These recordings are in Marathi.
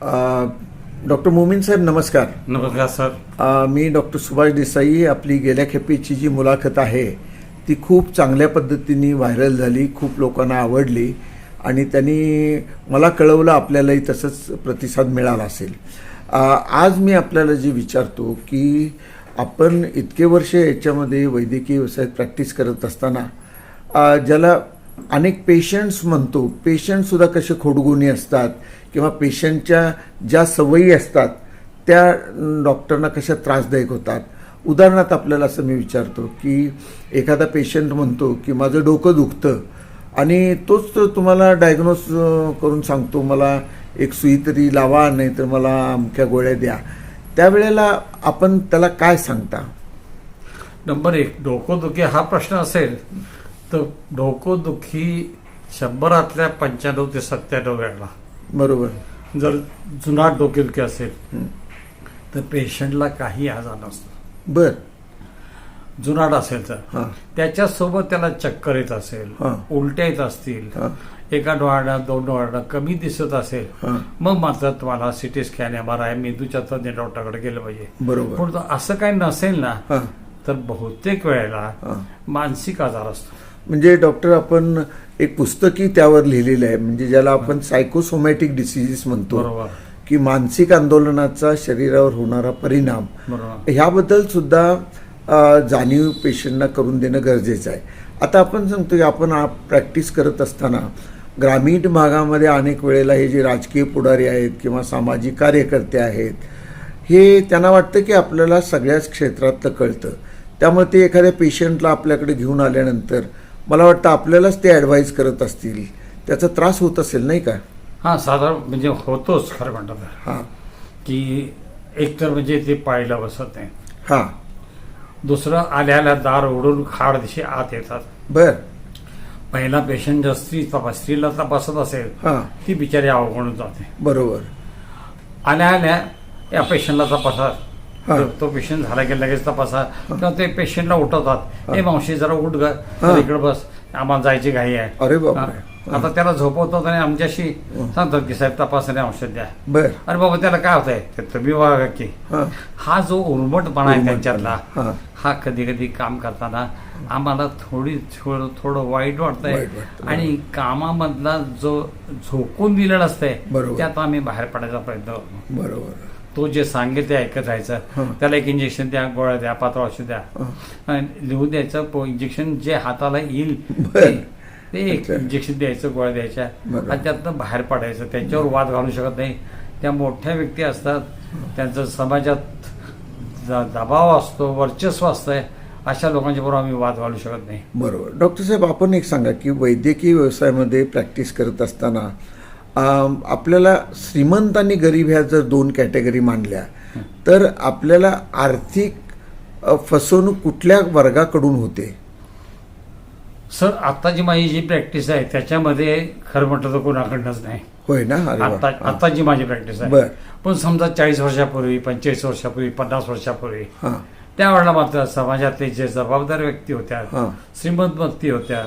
डॉक्टर मोमीन साहेब नमस्कार. नमस्कार सर. मी डॉक्टर सुभाष देसाई आपली गेल्या खेपेची जी मुलाखत आहे ती खूप चांगल्या पद्धतीने व्हायरल झाली खूप लोकांना आवडली आणि त्यांनी मला कळवलं आपल्यालाही तसंच प्रतिसाद मिळाला असेल. आज मी आपल्याला जे विचारतो की आपण इतके वर्ष याच्यामध्ये वैद्यकीय व्यवसायात प्रॅक्टिस करत असताना ज्याला अनेक पेशंट्स म्हणतो पेशंटसुद्धा कसे खोडगुणी असतात किंवा पेशंटच्या ज्या सवयी असतात त्या डॉक्टरना कशा त्रासदायक होतात? उदाहरणार्थ आपल्याला असं मी विचारतो की एखादा पेशंट म्हणतो की माझं डोकं दुखतं आणि तोच तो तुम्हाला डायग्नोस करून सांगतो मला एक सुई तरी लावा नाही तर मला अमक्या गोळ्या द्या. त्यावेळेला आपण त्याला काय सांगता? नंबर एक डोकोदुखी हा प्रश्न असेल तर डोकोदुखी शंभरातल्या पंच्याण्णव ते सत्त्याण्णव वेळा बरोबर. जर जुनाट डोकेदुखी असेल. तर पेशंटला काही आजार नसतो. बर. जुनाट असेल तर. त्याच्यासोबत त्याला चक्कर येत असेल. उलट्या येत असतील एका डोळ्यानं दोन डोळ्यानं कमी दिसत असेल मग मात्र तुम्हाला CT scan M R I मेंदूच्या तज्ञ डॉक्टरकडे गेलं पाहिजे. बरोबर. पण असं काही नसेल ना तर बहुतेक वेळेला मानसिक आजार असतो. म्हणजे डॉक्टर आपण एक पुस्तकी त्यावर लिहिलेलं आहे म्हणजे ज्याला आपण सायकोसोमॅटिक डिसिजीस म्हणतो की मानसिक आंदोलनाचा शरीरावर होणारा परिणाम. ह्याबद्दल सुद्धा जाणीव पेशंटना करून देणं गरजेचं आहे. आता आपण सांगतो की आपण प्रॅक्टिस करत असताना ग्रामीण भागामध्ये अनेक वेळेला हे जे राजकीय पुढारी आहेत किंवा सामाजिक कार्यकर्ते आहेत हे त्यांना वाटतं की आपल्याला सगळ्याच क्षेत्रातलं कळतं. त्यामुळे ते एखाद्या पेशंटला आपल्याकडे घेऊन आल्यानंतर मला वाटतं आपल्यालाच ते ॲडवाईज करत असतील. त्याचा त्रास होत असेल नाही का? हा साधारण म्हणजे होतोच खरं म्हणतात. हां. की एकतर म्हणजे ते पाळीला बसत नाही. हां. दुसरं आल्या आल्या दार उडून खाड दिशी आत येतात. बर. पहिला पेशंट जर स्त्री तपास स्त्रीला तपासत असेल हां. ती बिचारी अवघडून जाते. बरोबर. आल्या आल्या या पेशंटला तपासा. हा. तो- पेशंट झाला की लगेच तपासा. किंवा ते पेशंटला उठवतात. हे. मावशी जरा उठ ग. इकडे बस. आम्हाला जायची घाई आहे. अरे आता त्याला झोपवतात आणि आमच्याशी सांगतात की साहेब तपासणे औषध द्या. अरे बाबा त्याला काय होतंय? ते तुम्ही बघा की. हां. जो उर्मटपणा आहे त्यांच्यातला हां. कधी कधी काम करताना आम्हाला थोडी थोडं वाईट वाटतंय. आणि कामामधला जो झोकून दिलेला असतंय. त्यात आम्ही बाहेर पडायचा प्रयत्न करतो. बरोबर. तो जे सांगेल ते ऐकत राहायचं हं. त्याला एक इंजेक्शन द्या गोळ्या द्या पात्र औषध द्या हं. आणि लिहून द्यायचं इंजेक्शन जे हाताला येईल. ते- एक. इंजेक्शन द्यायचं गोळ्या द्यायच्या. आणि त्यातनं बाहेर पडायचं त्यांच्यावर वाद घालू शकत नाही त्या मोठ्या व्यक्ती असतात त्यांचं समाजात दबाव असतो वर्चस्व असतंय अशा लोकांच्या बरोबर आम्ही वाद घालू शकत नाही बरोबर डॉक्टर साहेब आपण एक सांगा की वैद्यकीय व्यवसायामध्ये प्रॅक्टिस करत असताना आपल्याला श्रीमंत आणि गरीब ह्या जर दोन कॅटेगरी मांडल्या तर आपल्याला आर्थिक फसवणूक कुठल्या वर्गाकडून होते? सर आता जी माझी जी प्रॅक्टिस आहे त्याच्यामध्ये खरं म्हटलं तर कोणाकडनंच नाही. होय ना. आता. आता जी माझी प्रॅक्टिस आहे. पण समजा चाळीस वर्षापूर्वी पंचेचाळीस वर्षापूर्वी पन्नास वर्षापूर्वी त्यावेळेला मात्र समाजातले जे जबाबदार व्यक्ती होत्या श्रीमंत व्यक्ती होत्या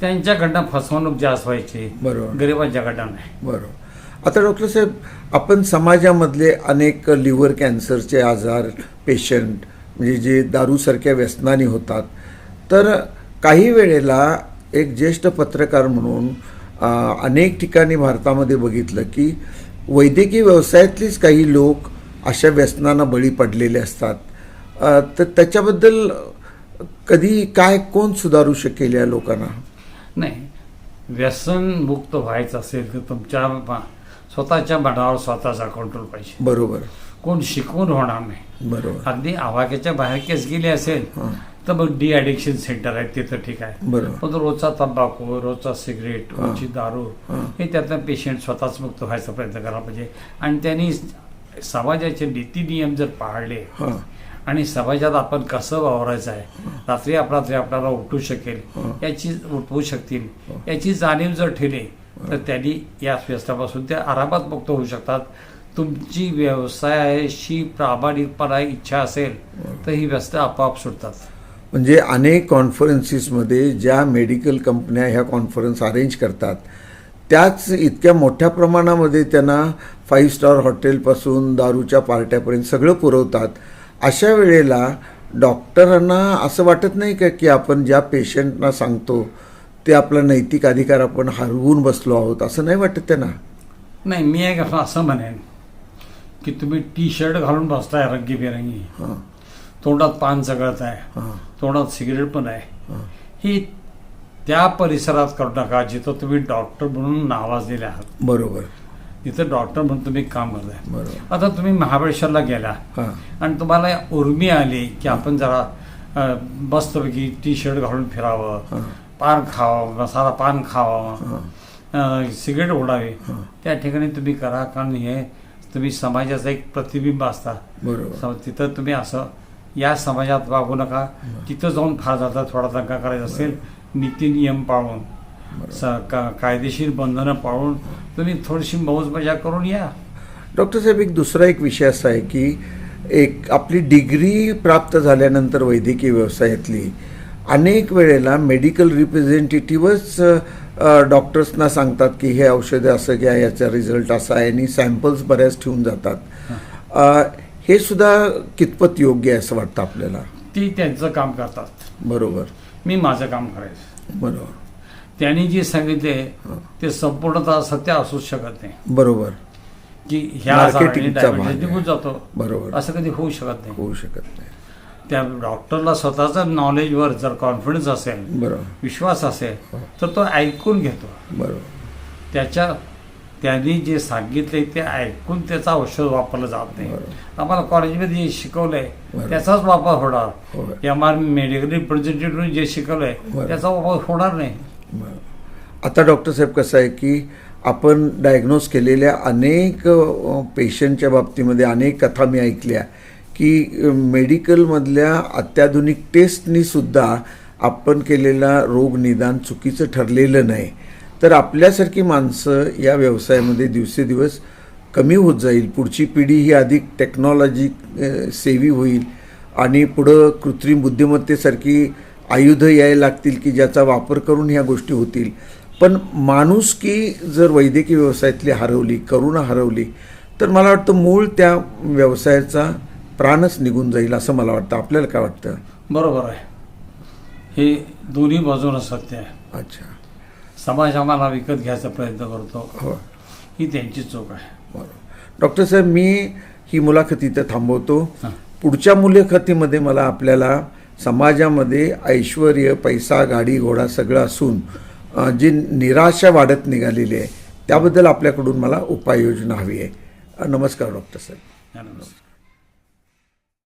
त्यांच्याकडनं फसवणूक जास्त व्हायची. बरोबर. गरिबांच्याकडनं नाही बरोबर. आता डॉक्टर साहेब आपण समाजामधले अनेक लिव्हर कॅन्सरचे आजार पेशंट म्हणजे जे दारूसारख्या व्यसनानी होतात. तर काही वेळेला एक ज्येष्ठ पत्रकार म्हणून अनेक ठिकाणी भारतामध्ये बघितलं की वैद्यकीय व्यवसायातलीच काही लोक अशा व्यसनांना बळी पडलेले असतात. तर त्याच्याबद्दल कधी काय कोण सुधारू शकेल या लोकांना? नाही. व्यसन मुक्त व्हायचं असेल तर तुमच्या स्वतःच्या मनावर स्वतःचा कंट्रोल पाहिजे. बरोबर. कोण शिकवून होणार नाही. बरोबर. अगदी आवाक्याच्या बाहेर केस गेली असेल तर मग डी ॲडिक्शन सेंटर आहे तिथं ठीक आहे. बरोबर. पण रोजचा तंबाखू रोजचा सिगरेट. रोजची दारू हां. त्यातनं पेशंट स्वतःच मुक्त व्हायचा प्रयत्न करायला पाहिजे. आणि त्यांनी समाजाचे नीती नियम जर पाळले आणि समाजात आपण कसं वावरायचं आहे? रात्री अपरात्री आपल्याला उठू शकेल याची उठवू शकतील याची जाणीव जर ठेवली तर त्यांनी या व्यसनापासून ते आरामात मुक्त होऊ शकतात. तुमची व्यवसायाशी प्रामाणिकपणा इच्छा असेल तर ही व्यस्त आपोआप सुटतात. म्हणजे अनेक कॉन्फरन्सेसमध्ये ज्या मेडिकल कंपन्या ह्या कॉन्फरन्स अरेंज करतात त्याच इतक्या मोठ्या प्रमाणामध्ये त्यांना फाईव्ह स्टार हॉटेलपासून दारूच्या पार्ट्यापर्यंत सगळं पुरवतात. अशा वेळेला डॉक्टरांना असं वाटत नाही का की आपण ज्या पेशंटना सांगतो ते आपला नैतिक अधिकार आपण हरवून बसलो आहोत असं नाही वाटत त्यांना? नाही मी एक असं असं म्हणेन की तुम्ही टी शर्ट घालून बसताय रंगीबेरंगी. हां. तोंडात पान चगळत आहे. हां. तोंडात सिगरेट पण आहे. हां. ही त्या परिसरात करू नका जिथं तुम्ही डॉक्टर म्हणून नावाजलेले आहात. बरोबर. तिथं डॉक्टर म्हणून तुम्ही काम करताय. आता तुम्ही महाबळेश्वरला गेला आणि तुम्हाला उर्मी आली की आपण जरा अ, मस्तपैकी टी शर्ट घालून फिरावं पान खावं मसाला पान खावं सिगरेट ओढावी त्या ठिकाणी तुम्ही करा कारण हे तुम्ही समाजाचं एक प्रतिबिंब असता. तिथं तुम्ही असं या समाजात वागू नका. तिथं जाऊन फार जाता थोडा दंगा करायचा असेल नीती नियम पाळून. का- कायदेशीर बंधनं पाळून तुम्ही थोडीशी मौज मजा करून या. डॉक्टर साहेब एक दुसरा एक विषय असा आहे की एक आपली डिग्री प्राप्त झाल्यानंतर वैद्यकीय व्यवसायातली अनेक वेळेला मेडिकल रिप्रेझेंटेटिव्हच डॉक्टर्सना सांगतात की हे औषधं असं घ्या याचा रिझल्ट असा आहे आणि सॅम्पल्स बऱ्याच ठेवून जातात. हे सुद्धा कितपत योग्य आहे असं वाटतं आपल्याला? ती त्यांचं काम करतात. बरोबर. मी माझं काम करायचं. बरोबर. त्यांनी जे सांगितले ते संपूर्णतः सत्य असूच शकत नाही बरोबर की ह्या. निघून जातो बरोबर असं कधी होऊ शकत नाही होऊ शकत नाही त्या डॉक्टरला स्वतःच्या नॉलेजवर जर कॉन्फिडन्स असेल बरोबर विश्वास असेल तर तो ऐकून घेतो बरोबर त्याच्या त्यांनी जे सांगितले ते ऐकून त्याचं औषध वापरलं जात नाही. आम्हाला कॉलेजमध्ये जे शिकवलंय. त्याचाच वापर होणार. एम आर मेडिकल रिप्रेझेंटेटिव्ह जे शिकवलंय. त्याचा वापर होणार नाही. आता डॉक्टर साहेब कसं आहे की आपण डायग्नोज केलेल्या अनेक पेशंटच्या बाबतीमध्ये अनेक कथा मी ऐकल्या की मेडिकलमधल्या अत्याधुनिक टेस्टनीसुद्धा आपण केलेला रोग निदान चुकीचं ठरलेलं नाही. तर आपल्यासारखी माणसं या व्यवसायामध्ये दिवसेदिवस कमी होत जाईल. पुढची पिढी ही अधिक टेक्नॉलॉजी सेवी होईल आणि पुढं कृत्रिम बुद्धिमत्तेसारखी आयुधं यायला लागतील की ज्याचा वापर करून ह्या गोष्टी होतील. पण माणुसकी जर वैद्यकीय व्यवसायातली हरवली करुणा हरवली तर मला वाटतं मूळ त्या व्यवसायाचा प्राणच निघून जाईल असं मला वाटतं. आपल्याला काय वाटतं? बरोबर आहे. हे दोन्ही बाजूनं सत्य आहे. अच्छा. समाज आम्हाला विकत घ्यायचा प्रयत्न करतो. हो. ही त्यांची चूक आहे. बरोबर डॉक्टर साहेब मी ही मुलाखत इथं थांबवतो. पुढच्या मुलाखतीमध्ये मला आपल्याला समाजामध्ये ऐश्वर पैसा गाडी घोडा सगळं असून जी निराशा वाढत निघालेली आहे त्याबद्दल आपल्याकडून मला उपाययोजना हवी आहे. नमस्कार डॉक्टर साहेब. नमस्कार.